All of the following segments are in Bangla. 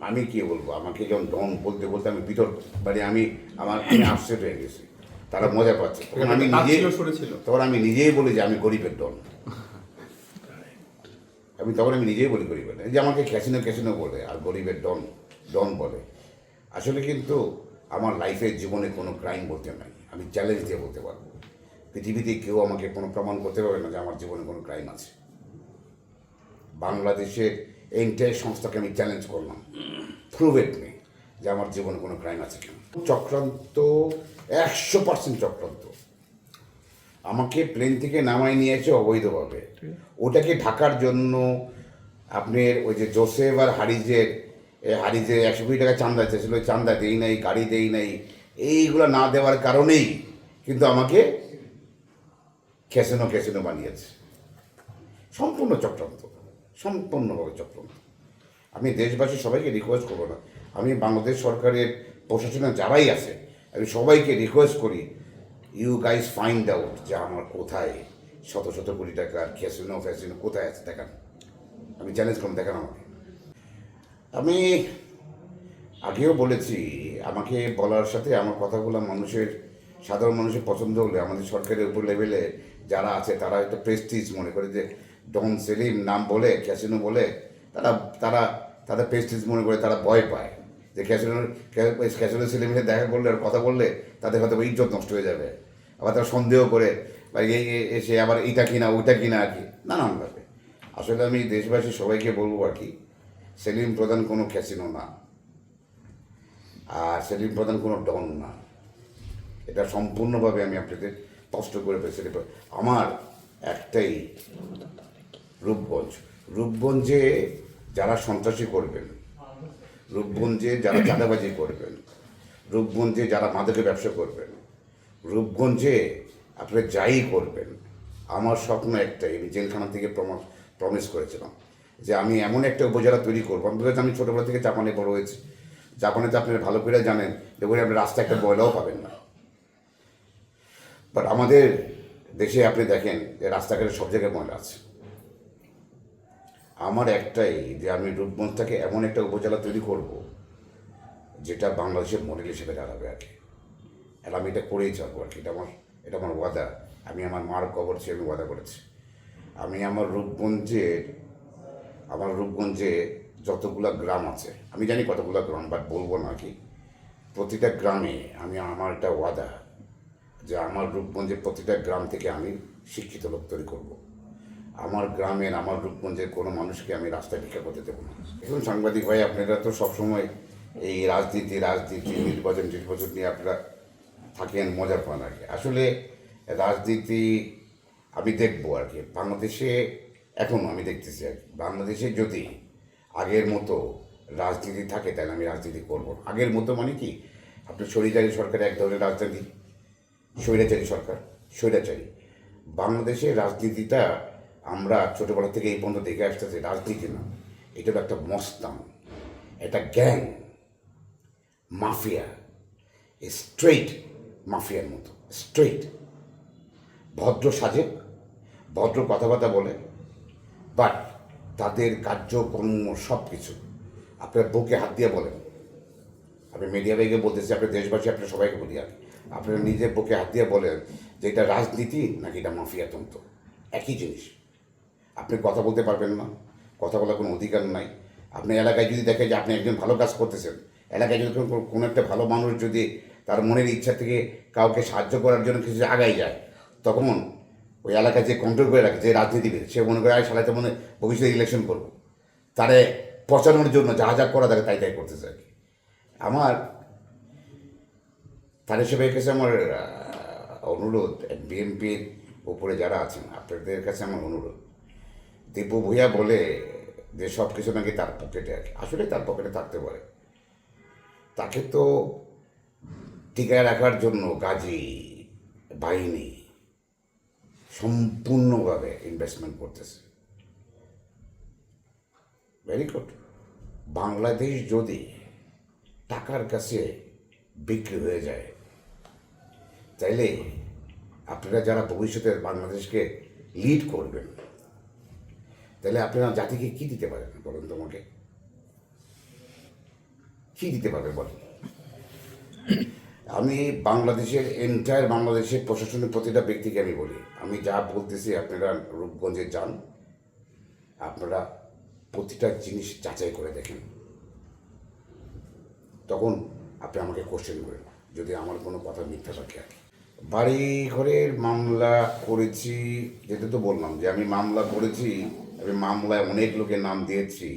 আমি- কি বলব? আমাকে যখন ডন বলতে বলতে আমি ভিতর মানে আমি আমার আমি আপসেট হয়ে গেছি। তারা মজা পাচ্ছে। তখন আমি নিজে। তখন আমি নিজেই বলি যে আমি গরিবের ডন। আমি তখন আমি নিজেই বলি গরিবের যে আমাকে ক্যাসিনো ক্যাসিনো বলে আর গরিবের ডন ডন বলে। আসলে কিন্তু আমার লাইফের জীবনে কোনো ক্রাইম বলতে নাই। আমি চ্যালেঞ্জ দিয়ে বলতে পারব। পৃথিবীতে কেউ আমাকে কোনো প্রমাণ করতে পারবে না যে আমার জীবনে কোনো ক্রাইম আছে। বাংলাদেশের এন্টায়ার সংস্থাকে আমি চ্যালেঞ্জ করলাম। প্রুভ ইট মি যে আমার জীবনে কোনো ক্রাইম আছে কেন। চক্রান্ত, একশো পার্সেন্ট চক্রান্ত। আমাকে প্লেন থেকে নামাই নিয়েছে অবৈধভাবে। ওটাকে ঢাকার জন্য আপনার ওই যে জোসেফ আর হারিজের হারিজের একশো কোটি টাকা চান্দা চেয়েছিল। চান্দা দেই নাই, গাড়ি দেই নাই। এইগুলো না দেওয়ার কারণেই কিন্তু আমাকে ক্যাসিনো ক্যাসিনো বানিয়েছে। সম্পূর্ণ চক্রান্ত। সম্পূর্ণভাবে চক্রান্ত আমি দেশবাসী সবাইকে রিকোয়েস্ট করব না। আমি বাংলাদেশ সরকারের প্রশাসনে যারাই আছে, আমি সবাইকে রিকোয়েস্ট করি ইউ গাইজ ফাইন্ড আউট যে আমার কোথায় শত শত কোটি টাকার ক্যাসিনো ফ্যাসিনো কোথায় আছে দেখান। আমি চ্যালেঞ্জ করুন দেখান আমাকে। আমি আগেও বলেছি, আমাকে বলার সাথে আমার কথাগুলো মানুষের, সাধারণ মানুষের পছন্দ হলে, আমাদের সরকারের উপর লেভেলে যারা আছে, তারা একটা প্রেস্টিজ মনে করে যে ডন সেলিম নাম বলে, ক্যাসিনো বলে, তারা তারা, তাদের প্রেস্টিজ মনে করে তারা ভয় পায় যে ক্যাসিনো ক্যাসিনো সেলিমের সাথে দেখা করলে আর কথা বললে তাদের হয়তো ইজ্জত নষ্ট হয়ে যাবে। আবার তারা সন্দেহ করে বা এই, এই- এসে আবার এইটা কিনা, ওইটা কিনা আর কি? নানানভাবে। আসলে আমি দেশবাসী সবাইকে বলব আর কি, সেলিম প্রধান কোনো ক্যাসিনো না, আর সেলিম প্রধান কোনো ডন না। এটা সম্পূর্ণভাবে আমি আপনাদের স্পষ্ট করে পেয়েছি আমার একটাই রূপগঞ্জ। রূপগঞ্জে যারা সন্ত্রাসী করবেন, রূপগঞ্জে যারা চাঁদাবাজি করবেন, রূপগঞ্জে যারা মাদকের ব্যবসা করবেন, রূপগঞ্জে আপনি যাই করবেন, আমার স্বপ্ন একটাই, আমি জেলখানা থেকে প্রমিস করেছিলাম যে আমি এমন একটা উপজেলা তৈরি করব। আমি বলেছি আমি ছোটোবেলা থেকে জাপানে বড় হয়েছি। জাপানে তো আপনারা ভালো করে জানেন দেখুন আপনি রাস্তায় একটা ময়লাও পাবেন না। বাট আমাদের দেশে আপনি দেখেন যে রাস্তাঘাটে সব জায়গায় ময়লা আছে। আমার একটাই যে আমি রূপগঞ্জটাকে এমন একটা উপজেলা তৈরি করব যেটা বাংলাদেশের মডেল হিসেবে দাঁড়াবে আর কি। আর আমি এটা করেই যাব আর কি। এটা আমার এটা আমার ওয়াদা। আমি আমার মার কবর চেয়ে আমি ওয়াদা করেছি। আমি আমার রূপগঞ্জের আমার রূপগঞ্জে যতগুলা গ্রাম আছে, আমি জানি কতগুলো গ্রাম বাট বলব না কি। প্রতিটা গ্রামে আমি আমার একটা ওয়াদা যে আমার রূপগঞ্জের প্রতিটা গ্রাম থেকে আমি শিক্ষিত লোক তৈরি করব। আমার গ্রামের, আমার রূপগঞ্জের কোনো মানুষকে আমি রাস্তায় ভিক্ষা করতে দেবো না। এখন সাংবাদিক ভাই, আপনারা তো সবসময় এই রাজনীতি রাজনীতি, নির্বাচন নির্বাচন নিয়ে আপনারা থাকেন, মজা পান আর কি। আসলে রাজনীতি আমি দেখব আর কি। বাংলাদেশে, এখন আমি দেখতেছি আর কি। বাংলাদেশে যদি আগের মতো রাজনীতি থাকে, তাহলে আমি রাজনীতি করব। আগের মতো মানে কি? আপনার সরিদারি সরকার এক ধরনের রাজনীতি। স্বৈরাচারী সরকার, স্বৈরাচারী। বাংলাদেশের রাজনীতিটা আমরা ছোটোবেলা থেকে এই পর্যন্ত দেখে আসতেছি রাজনীতি না। এটা একটা মস্তান, এটা গ্যাং, মাফিয়া স্ট্রেইট মাফিয়ার মতো, স্ট্রেইট। ভদ্র সাজে ভদ্র কথাবার্তা বলে, বাট তাদের কার্যকর্ম সব কিছু আপনার বুকে হাত দিয়ে বলেন। আপনি মিডিয়া বেগে বলতেছি আপনার দেশবাসী, আপনার সবাইকে বলি আর। আপনারা নিজের বুকে হাত দিয়ে বলেন যে এটা রাজনীতি নাকি এটা মাফিয়াতন্ত্র একই জিনিস। আপনি কথা বলতে পারবেন না। কথা বলার কোনো অধিকার নাই। আপনি এলাকায় যদি দেখে যে আপনি একজন ভালো কাজ করতেছেন, এলাকায় যদি কোনো- একটা ভালো মানুষ যদি তার মনের ইচ্ছা থেকে কাউকে সাহায্য করার জন্য কিছু আগাই যায়, তখন ওই এলাকায় যে কন্ট্রোল করে রাখে, যে রাজনীতিবিদ সে মনে করে আয় সালাতে মনে ভবিষ্যতে ইলেকশন করব। তারে পচানোর জন্য যা যা করা থাকে, তাই তাই করতেছে আর কি। আমার তার হিসেবে কাছে আমার অনুরোধ বিএনপির উপরে যারা আছেন, আপনাদের কাছে আমার অনুরোধ। দীপু ভূঁইয়া বলে যে সব কিছু নাকি তার পকেটে আসলে তার পকেটে থাকতে পারে। তাকে তো টিকায় রাখার জন্য গাজী বাহিনী সম্পূর্ণভাবে ইনভেস্টমেন্ট করতেছে। ভেরি গুড বাংলাদেশ যদি টাকার কাছে বিক্রি হয়ে যায়, তাইলে আপনারা যারা ভবিষ্যতে বাংলাদেশকে লিড করবেন তাহলে আপনারা জাতিকে কি দিতে পারেন বলুন তোমাকে? কী দিতে পারবে বলেন? আমি বাংলাদেশের এন্টায়ার বাংলাদেশের প্রশাসনের প্রতিটা ব্যক্তিকে আমি বলি, আমি যা বলতেছি আপনারা রূপগঞ্জে যান, আপনারা প্রতিটা জিনিস যাচাই করে দেখেন। তখন আপনি আমাকে কোশ্চেন করেন যদি আমার কোনো কথা মিথ্যা থাকে আর কি। বাড়ি ঘরের মামলা করেছি, যেটা তো বললাম যে আমি মামলা করেছি, আমি মামলায় অনেক লোকের নাম দিয়েছি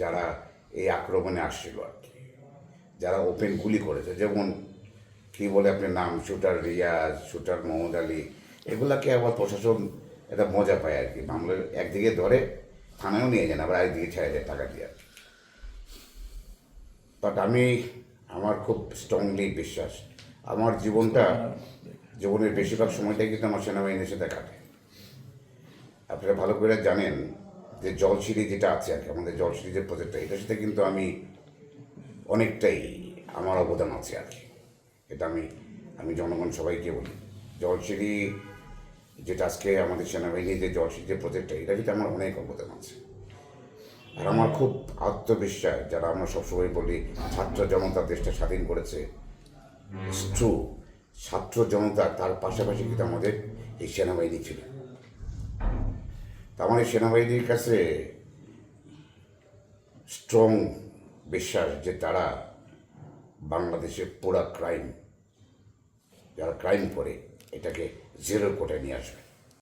যারা এই আক্রমণে আসছিল আর কি। যারা ওপেন গুলি করেছে, যেমন কি বলে আপনার নাম শুটার রিয়াজ শুটার মোহাম্মদ আলী, এগুলাকে আবার প্রশাসন এটা মজা পায় আর কি। মামলা একদিকে ধরে, থানায়ও নিয়ে যান আবার একদিকে ছেড়ে দেয় টাকা দিয়ে। আর কি বাট আমি, আমার খুব স্ট্রংলি বিশ্বাস আমার জীবনটা, জীবনের বেশিরভাগ সময়টাই কিন্তু আমার সেনাবাহিনীর সাথে কাটে। আপনারা ভালো করে জানেন যে জলসিঁড়ি যেটা আছে আর কি, আমাদের জলসিঁড়ি যে প্রজেক্টটা এটার সাথে কিন্তু আমি অনেকটাই আমার অবদান আছে আর কি। এটা আমি আমি জনগণ সবাইকে বলি। জলসিঁড়ি যেটা আজকে আমাদের সেনাবাহিনীর যে জলসিঁড়ি যে প্রজেক্টটা এটা কিন্তু আমার অনেক অবদান আছে। আর আমার খুব আত্মবিশ্বাস, যারা আমরা সবসময় বলি, ছাত্র জনতা দেশটা স্বাধীন করেছে ট্রু ছাত্র জনতা তার পাশাপাশি কিন্তু আমাদের এই সেনাবাহিনী ছিল। এই সেনাবাহিনীর কাছে স্ট্রং বিশ্বাস যে তারা বাংলাদেশের পুরা ক্রাইম যারা ক্রাইম করে, এটাকে জিরো কোটে নিয়ে আসবে।